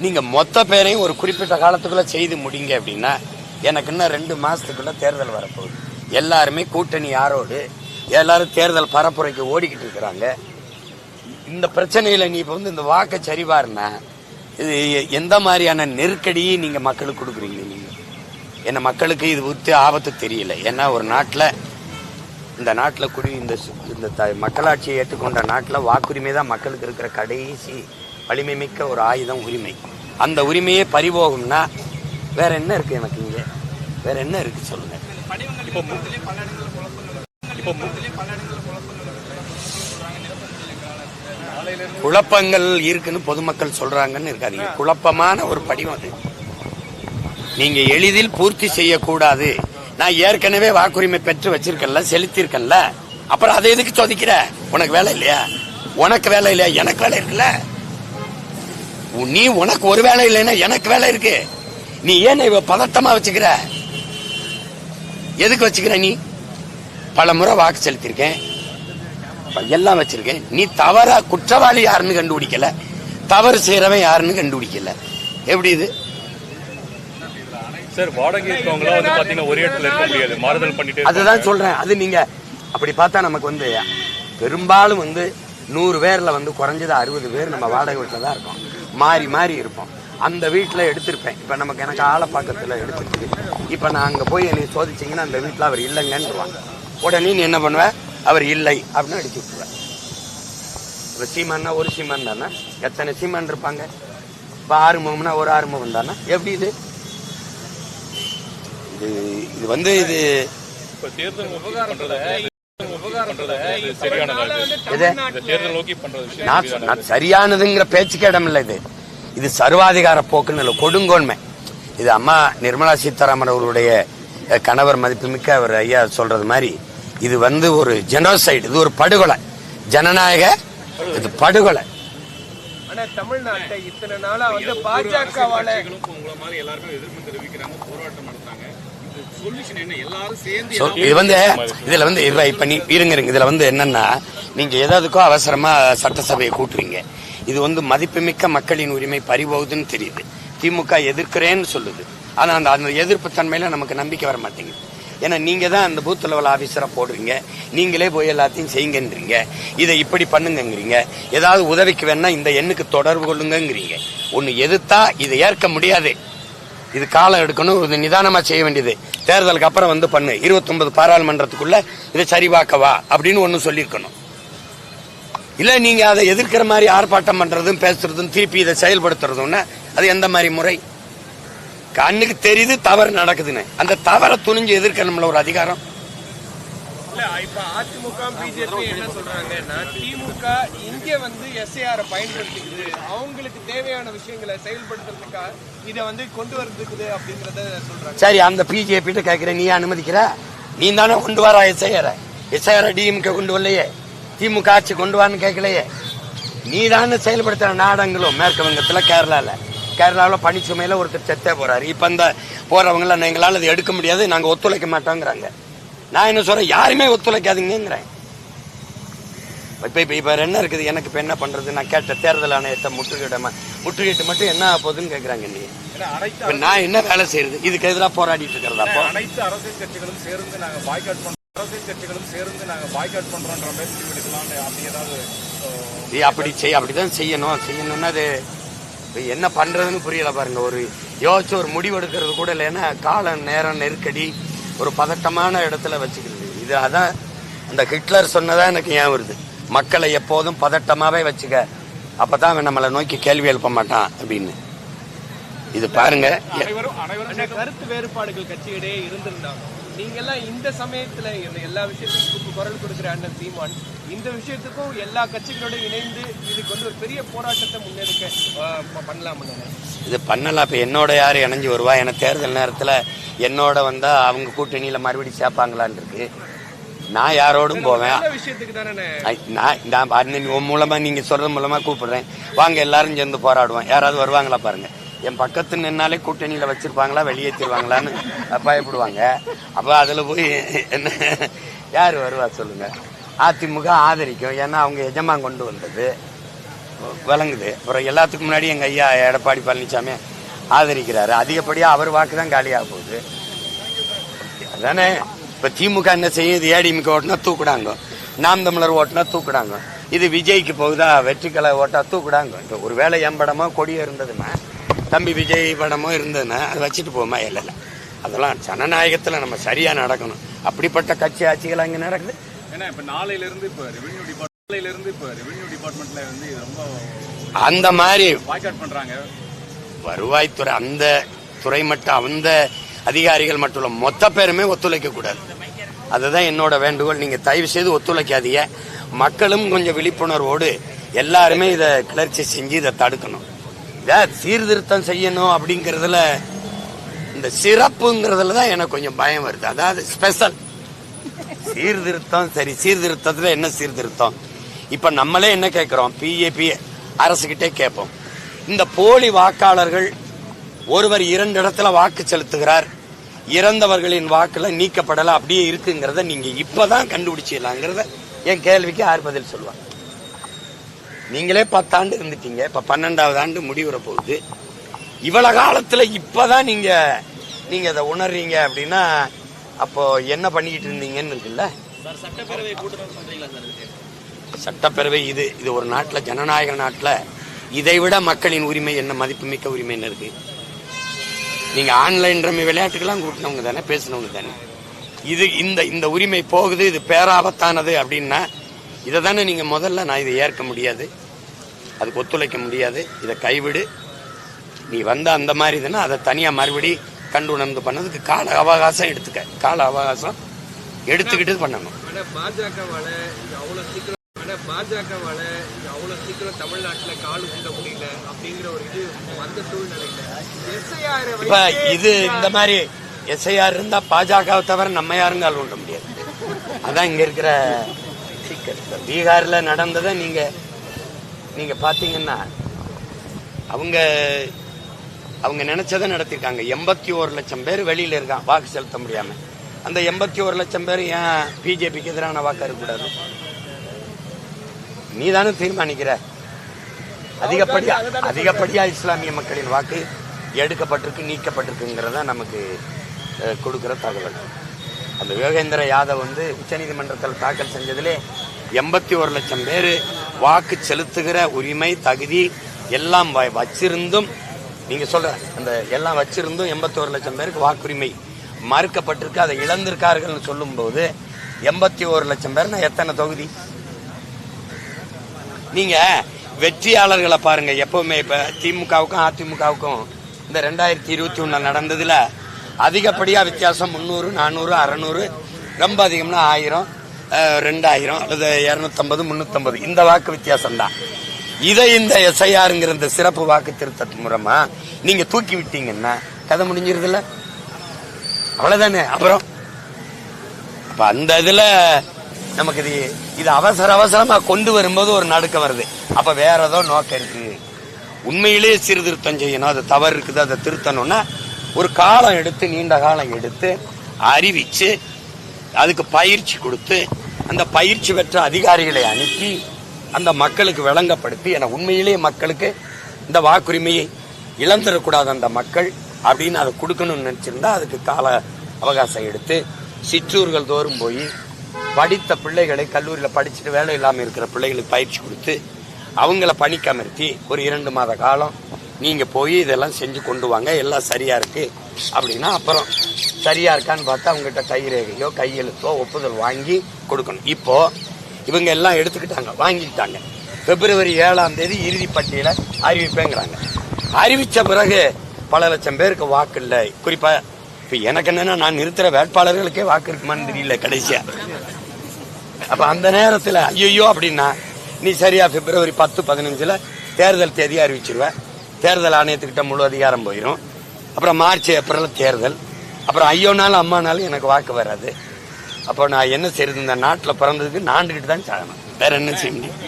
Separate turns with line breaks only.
நீங்க மொத்த பேரையும் ஒரு குறிப்பிட்ட காலத்துக்குள்ள செய்து முடிங்க அப்படின்னா எனக்கு இன்னும் ரெண்டு மாசத்துக்குள்ள தேர்தல் வரப்போகுது. எல்லாருமே கூட்டணி யாரோடு? எல்லாரும் தேர்தல் பரப்புரைக்கு ஓடிக்கிட்டு இருக்கிறாங்க. இந்த பிரச்சனையில நீ இப்ப வந்து இந்த வாக்கை சரிவாருன்னா இது எந்த மாதிரியான நெருக்கடியை நீங்க மக்களுக்கு கொடுக்குறீங்க நீங்க? என்ன மக்களுக்கு இது குறித்து ஆபத்து தெரியல. ஏன்னா ஒரு நாட்டில் இந்த நாட்டில் குடி இந்த இந்த த- மக்களாட்சியை ஏற்றுக்கொண்ட நாட்டில் வாக்குரிமை தான் மக்களுக்கு இருக்கிற கடைசி வலிமை மிக்க ஒரு ஆயுதம் உரிமை. அந்த உரிமையே பறிபோகும்னா வேற என்ன இருக்கு எனக்கு இங்க? வேற என்ன இருக்கு சொல்லுங்க. குழப்பங்கள் இருக்குன்னு பொதுமக்கள் சொல்றாங்கன்னு இருக்காதீங்க. குழப்பமான ஒரு படிவம் அது. நீங்க எளிதில் பூர்த்தி செய்யக்கூடாது. நான் ஏற்கனவே வாக்குரிமை பெற்று வச்சிருக்கல செலுத்திருக்கேன்ல அப்புறம் அதை எதுக்கு சொதிக்கிற? உனக்கு வேலை இல்லையா? உனக்கு வேலை இல்லையா? எனக்கு வேலை இருக்குல்ல? நீ உனக்கு ஒரு வேலை இல்லைன்னா எனக்கு வேலை இருக்கு. நீ ஏன் இவ பதட்டமா வச்சுக்கிற? எதுக்கு வச்சுக்கிற நீ? பல முறை வாக்கு செலுத்திருக்கேன் எல்லாம் வச்சிருக்கேன். நீ தவறா குற்றவாளி யாருன்னு கண்டுபிடிக்கல. தவறு செய்யறவன் யாருன்னு கண்டுபிடிக்கல. எப்படி இது?
சார் வாடகை இருக்கவங்களாம் வந்து பாத்தீங்கன்னா ஒரே இடத்துல இருக்க முடியாது. மாறுதல் பண்ணிட்டு
அதுதான் சொல்றேன். அது நீங்க அப்படி பார்த்தா நமக்கு வந்து பெரும்பாலும் வந்து நூறு பேர்ல வந்து குறைஞ்சது அறுபது பேர் நம்ம வாடகை வீட்டில் தான் இருக்கோம். மாறி மாறி இருப்போம். அந்த வீட்டில் எடுத்திருப்பேன். இப்போ நமக்கு எனக்கு ஆலப்பாக்கத்தில் எடுத்துருக்கு இப்போ நான் அங்கே போய் என்னை சோதிச்சிங்கன்னா அந்த வீட்டில் அவர் இல்லைங்கன்றுவாங்க உடனே நீ என்ன பண்ணுவ? அவர் இல்லை அப்படின்னு அடிச்சு விட்டுருவேன் இப்போ சீமான்னா ஒரு சீமான் தானே? எத்தனை சீமான் இருப்பாங்க? இப்போ ஆறுமுகம்னா ஒரு ஆறுமுகம் தானே? எப்படி இது? இது இது வந்து இது நான் சரியானதுங்கிற பேச்சுக்கு இடம் இல்லை இது. இது சர்வாதிகார போக்குன்னு இல்லை கொடுங்கோன்மை. இது அம்மா நிர்மலா சீதாராமன் அவர்களுடைய கணவர் மதிப்புமிக்க அவர் ஐயா சொல்றது மாதிரி இது வந்து ஒரு ஜெனோசைடு இது ஒரு படுகொலை. ஜனநாயக இது படுகொலை.
தமிழ்நாட்டை இத்தனை நாளா வந்து பாஜகவால
உங்களை மாதிரி எல்லாருமே எதிர்ப்பு தெரிவிக்கிறாங்க போராட்டம் நடத்தாங்க இது
வந்து இதுல வந்து இப்ப நீ இருங்க இருங்க. இதுல வந்து என்னன்னா நீங்க எதாவதுக்கோ அவசரமா சட்டசபையை கூட்டுறீங்க. இது வந்து மதிப்புமிக்க மக்களின் உரிமை பறிபோகுதுன்னு தெரியுது. திமுக எதிர்க்கிறேன்னு சொல்லுது. ஆனா அந்த அந்த எதிர்ப்பு தன்மையில நமக்கு நம்பிக்கை வர மாட்டேங்குது. ஏன்னா நீங்க தான் அந்த பூத் லெவல் ஆபீசரா போடுறீங்க. நீங்களே போய் எல்லாத்தையும் செய்யுங்கன்றீங்க. இதை இப்படி பண்ணுங்கங்கிறீங்க. ஏதாவது உதவிக்கு வேணா இந்த எண்ணுக்கு தொடர்பு கொள்ளுங்கங்கிறீங்க. ஒன்னு எதிர்த்தா இதை ஏற்க முடியாது. இது காலம் எடுக்கணும் இது நிதானமா செய்ய வேண்டியது. தேர்தலுக்கு அப்புறம் வந்து பண்ணு. 29 பாராளுமன்றத்துக்குள்ள இதை சரிபாக்கவா அப்படின்னு ஒன்று சொல்லியிருக்கணும். இல்ல நீங்க அதை எதிர்க்கிற மாதிரி ஆர்ப்பாட்டம் பண்றதும் பேசுறதும் திருப்பி இதை செயல்படுத்துறதும்னா அது எந்த மாதிரி முறை? கண்ணுக்கு தெரியுது தவறு நடக்குதுன்னு. அந்த தவறை துணிஞ்சு எதிர்க்கணும்ல ஒரு அதிகாரம்?
இல்ல இப்ப அதிமுக பிஜேபி என்ன சொல்றாங்கன்னா திமுக இங்க வந்து எஸ்ஐஆர் பயன்படுத்திக்குது. அவங்களுக்கு தேவையான விஷயங்களை செயல்படுத்துறதுக்காக இதை வந்து கொண்டு வரதுக்குது அப்படிங்கறத சொல்றாங்க.
சரி அந்த பிஜேபி கேட்கிற நீ அனுமதிக்கிற? நீ தானே கொண்டு வர எஸ்ஐஆர் எஸ்ஐஆர் டிஎம்கே கொண்டு வரலையே. திமுக ஆட்சி கொண்டு வான்னு கேட்கலையே நீ தானே செயல்படுத்துற நாடங்களும் மேற்கு வங்கத்துல கேரளால. கேரளாவில் பனிச்சுமையில ஒருத்தர் செத்தே போறாரு. இப்ப இந்த போறவங்கள எங்களால அதை எடுக்க முடியாது. நாங்க ஒத்துழைக்க மாட்டோங்கிறாங்க. நான் என்ன சொல்றேன்? யாருமே ஒத்துழைக்காதீங்கிறேன் இப்ப இப்ப இப்ப என்ன இருக்குது? எனக்கு இப்ப என்ன பண்றது? நான் கேட்ட தேர்தல் ஆணையத்தை முற்றுகையிட முற்றுகையிட்டு மட்டும் என்ன போகுதுன்னு கேக்குறாங்க நீ. இப்ப நான் என்ன வேலை செய்யறது இதுக்கு எதிராக போராடிட்டு இருக்கிறதா அப்போ.
அனைத்து அரசியல் கட்சிகளும் சேர்ந்து நாங்க பாய்காட் அரசியல் கட்சிகளும் சேர்ந்து நாங்க பாய்காட் பண்றோன்ற மாதிரி அப்படி ஏதாவது
இது அப்படி செய் அப்படிதான் செய்யணும். செய்யணும்னா அது இப்ப என்ன பண்றதுன்னு புரியல பாருங்க. ஒரு யோசிச்சு ஒரு முடிவு எடுக்கிறது கூட இல்லைன்னா காலம் நேரம் நெருக்கடி ஒரு பதட்டமான இடத்துல வச்சுக்கிறது. இது அதான் அந்த ஹிட்லர் சொன்னதா எனக்கு ஏன் வருது. மக்களை எப்போதும் பதட்டமாவே வச்சுக்க. அப்பதான் அவன் நம்மளை நோக்கி கேள்வி எழுப்ப மாட்டான் அப்படின்னு. இது பாருங்க.
கருத்து வேறுபாடுகள் கட்சியிடையே இருந்திருந்தாலும் நீங்க எல்லாம் இந்த சமயத்துல இந்த எல்லா விஷயத்துக்கும் குரல் கொடுக்கிற அண்ணன் சீமான். இந்த விஷயத்துக்கும் எல்லா கட்சிகளோட இணைந்து இதுக்கு வந்து ஒரு பெரிய போராட்டத்தை முன்னெடுக்க அஹ், ப- பண்ணலாம்னு
இது பண்ணலாம். இப்ப என்னோட யாரு இணைஞ்சு வருவா? ஏன்னா தேர்தல் நேரத்துல என்னோட வந்தா அவங்க கூட்டணியில மறுபடியும் சேர்ப்பாங்களான்னு இருக்கு நான் யாரோடும் போவேன். நான். நான் உன் மூலமா நீங்க சொல்றது மூலமா கூப்பிடுறேன். வாங்க எல்லாரும் சேர்ந்து போராடுவோம். யாராவது வருவாங்களா பாருங்க. என் பக்கத்து நின்னாலே கூட்டணியில் வச்சிருப்பாங்களா வெளியேற்றிடுவாங்களான்னு பயப்படுவாங்க அப்போ அதில் போய் என்ன யார் வருவா சொல்லுங்க. அதிமுக ஆதரிக்கும் ஏன்னா அவங்க எஜமான் கொண்டு வந்தது. விளங்குது அப்புறம் எல்லாத்துக்கும் முன்னாடி எங்கள் ஐயா எடப்பாடி பழனிசாமி ஆதரிக்கிறாரு. அதிகப்படியாக அவர் வாக்கு தான் காலியாக போகுது. அதானே? இப்போ திமுக என்ன செய்யும்? இது ஏடிமுக ஓட்டுனா தூக்குடாங்க. நாம் தமிழர் ஓட்டுனா தூக்குடாங்க. இது விஜய்க்கு போகுதா? வெற்றிக்கலை ஓட்டா தூக்குடாங்க. ஒரு வேளை என் கொடியே கொடியோ இருந்ததுன்னா தம்பி விஜய் படமோ இருந்ததுன்னா அதை வச்சுட்டு போமா இல்லை அதெல்லாம் ஜனநாயகத்துல நம்ம சரியா நடக்கணும். அப்படிப்பட்ட கட்சி ஆட்சிகள் அங்க நடக்குது.
ஏன்னா இப்ப நாளையில இருந்து இப்ப ரெவென்யூ டிபார்ட்மெண்ட் நாளையில இருந்து இப்ப ரெவென்யூ டிபார்ட்மெண்ட்ல வந்து ரொம்ப
அந்த மாதிரி
பாய்காட் பண்றாங்க.
வருவாய்த்துறை அந்த துறை மட்டும் அந்த அதிகாரிகள் மட்டும் இல்ல மொத்த பேருமே ஒத்துழைக்க கூடாது. அதுதான் என்னோட வேண்டுகோள். நீங்க தயவு செய்து ஒத்துழைக்காதீங்க. மக்களும் கொஞ்சம் விழிப்புணர்வோடு எல்லாருமே இதை கிளர்ச்சி செஞ்சு இதை தடுக்கணும். இதை சீர்திருத்தம் செய்யணும் அப்படிங்கிறதுல இந்த சிறப்புங்கிறதுல தான் எனக்கு கொஞ்சம் பயம் வருது. அதாவது ஸ்பெஷல் சீர்திருத்தம் சரி சீர்திருத்தத்தில் என்ன சீர்திருத்தம்? இப்போ நம்மளே என்ன கேட்குறோம் பிஏபி அரசுக்கிட்டே கேட்போம் இந்த போலி வாக்காளர்கள் ஒருவர் இரண்டு இடத்துல வாக்கு செலுத்துகிறார். இறந்தவர்களின் வாக்குல நீக்கப்படலை அப்படியே இருக்குங்கிறத நீங்கள் இப்போ தான் கண்டுபிடிச்சிடலாங்கிறத என் கேள்விக்கு யார் பதில் சொல்லுவாங்க. நீங்களே பத்தாண்டு இருந்துட்டீங்க. இப்ப பன்னெண்டாவது ஆண்டு முடிவுற போகுது. இவ்வளவு காலத்துல இப்பதான் நீங்க நீங்க அதை உணர்றீங்க அப்படின்னா அப்போ என்ன பண்ணிக்கிட்டு இருந்தீங்கன்னு இருக்குல்ல? சட்டப்பேரவை இது. இது ஒரு நாட்டில் ஜனநாயக நாட்டில் இதை விட மக்களின் உரிமை என்ன மதிப்புமிக்க உரிமை என்ன இருக்கு? நீங்க ஆன்லைன் ரம்மி விளையாட்டுக்கெல்லாம் கூட்டினவங்க தானே பேசினவங்க தானே. இது இந்த இந்த உரிமை போகுது இது பேராபத்தானது அப்படின்னா இதை தானே நீங்க முதல்ல நான் இதை ஏற்க முடியாது. அதுக்கு ஒத்துழைக்க முடியாது. இதை கைவிடு. நீ வந்த அந்த மாதிரி இதுன்னா அதை தனியா மறுபடி கண்டு உணர்ந்து பண்ணதுக்கு கால அவகாசம் எடுத்துக்க. கால அவகாசம் எடுத்துக்கிட்டு பண்ணணும்.
பாஜகவால சீக்கிரம் பாஜகவால இது அவ்வளவு சீக்கிரம் தமிழ்நாட்டுல கால் ஊண்ட முடியல அப்படிங்கிற ஒரு இது வந்த சூழ்நிலையில. எஸ்ஐஆர்
இப்ப இது இந்த மாதிரி எஸ்ஐஆர் இருந்தா பாஜகவை தவிர நம்ம யாரும் கால் முடியாது. அதான் இங்க இருக்கிற சிக்கல் இப்ப பீகார்ல நடந்ததை நீங்க நீங்க பாத்தீங்கன்னா அவங்க அவங்க நினைச்சதை நடத்திருக்காங்க. எண்பத்தி ஒரு லட்சம் பேர் வெளியில் இருக்கான் வாக்கு செலுத்த முடியாம. அந்த எண்பத்தி ஒரு லட்சம் பேர் ஏன் பிஜேபிக்கு எதிரான வாக்கா இருக்கக்கூடாது நீ தானே தீர்மானிக்கிற? அதிகப்படியா அதிகப்படியா இஸ்லாமிய மக்களின் வாக்கு எடுக்கப்பட்டிருக்கு நீக்கப்பட்டிருக்குங்கிறத நமக்கு கொடுக்குற கொடுக்கிற தகவல். அந்த யோகேந்திர யாதவ் வந்து உச்சநீதிமன்றத்தில் தாக்கல் செஞ்சதிலே எண்பத்தி ஒரு லட்சம் பேர் வாக்கு செலுத்துகிற உரிமை தகுதி எல்லாம் வ- வச்சிருந்தும் நீங்க சொல்ற அந்த எல்லாம் வச்சிருந்தும் எண்பத்தி ஒரு லட்சம் பேருக்கு வாக்குரிமை மறுக்கப்பட்டிருக்கு. அதை இழந்திருக்கார்கள்னு சொல்லும்போது எண்பத்தி ஒரு லட்சம் பேர்னா எத்தனை தொகுதி? நீங்க வெற்றியாளர்களை பாருங்க. எப்பவுமே இப்ப திமுகவுக்கும் அதிமுகவுக்கும் இந்த ரெண்டாயிரத்தி இருபத்தி ஒன்றில் நடந்ததுல அதிகப்படியாக வித்தியாசம் முந்நூறு நானூறு அறநூறு ரொம்ப அதிகம்னா ஆயிரம் ரெண்டாயிரம் அல்லது இரநூத்தம்பது முந்நூற்றம்பது இந்த வாக்கு வித்தியாசம் தான் இதை இந்த எஸ்ஐஆருங்கிற இந்த சிறப்பு வாக்கு திருத்த மூலமாக நீங்கள் தூக்கி விட்டீங்கன்னா கதை முடிஞ்சிருதுல்ல? அவ்வளோதானே அப்புறம்? அப்போ அந்த இதில் நமக்கு இது இது அவசர அவசரமாக கொண்டு வரும்போது ஒரு நடுக்க வருது. அப்போ வேற ஏதோ நோக்கம் இருக்குது உண்மையிலேயே சீர்திருத்தம் செய்யணும். அது தவறு இருக்குது அதை திருத்தணும்னா ஒரு காலம் எடுத்து நீண்ட காலம் எடுத்து அறிவிச்சு அதுக்கு பயிற்சி கொடுத்து அந்த பயிற்சி பெற்ற அதிகாரிகளை அனுப்பி அந்த மக்களுக்கு விளங்கப்படுத்தி என உண்மையிலேயே மக்களுக்கு இந்த வாக்குரிமையை இழந்துடக்கூடாது அந்த மக்கள் அப்படின்னு அதை கொடுக்கணும்னு நினச்சிருந்தா அதுக்கு கால அவகாசம் எடுத்து சிற்றூர்கள் தோறும் போய் படித்த பிள்ளைகளை கல்லூரியில் படிச்சுட்டு வேலை இல்லாமல் இருக்கிற பிள்ளைகளுக்கு பயிற்சி கொடுத்து அவங்கள பணிக்கமர்த்தி ஒரு இரண்டு மாத காலம் நீங்க போய் இதெல்லாம் செஞ்சு கொண்டு வாங்க எல்லாம் சரியா இருக்கு அப்படின்னா அப்புறம் சரியா இருக்கான்னு பார்த்தா அவங்ககிட்ட கைரேகையோ கையெழுத்தோ ஒப்புதல் வாங்கி கொடுக்கணும். இப்போ இவங்க எல்லாம் எடுத்துக்கிட்டாங்க வாங்கிக்கிட்டாங்க. பிப்ரவரி ஏழாம் தேதி இறுதி பட்டியலை அறிவிப்பேங்கிறாங்க. அறிவிச்ச பிறகு பல லட்சம் பேருக்கு வாக்கு இல்லை. குறிப்பா இப்ப எனக்கு என்னன்னா நான் நிறுத்துற வேட்பாளர்களுக்கே வாக்கு இருக்குமான்னு தெரியல கடைசியா. அப்ப அந்த நேரத்துல ஐயோ அப்படின்னா நீ சரியா பிப்ரவரி பத்து பதினஞ்சுல தேர்தல் தேதி அறிவிச்சிருவேன் தேர்தல் ஆணையத்துக்கிட்ட முழு அதிகாரம் போயிடும் அப்புறம் மார்ச் ஏப்ரல் தேர்தல். அப்புறம் ஐயோனாலும் அம்மானாலும் எனக்கு வாக்கு வராது. அப்போ நான் என்ன செய்யறது இந்த நாட்டில் பிறந்ததுக்கு நாண்டுகிட்டு தான் சாகணும். வேற என்ன செய்ய முடியும்?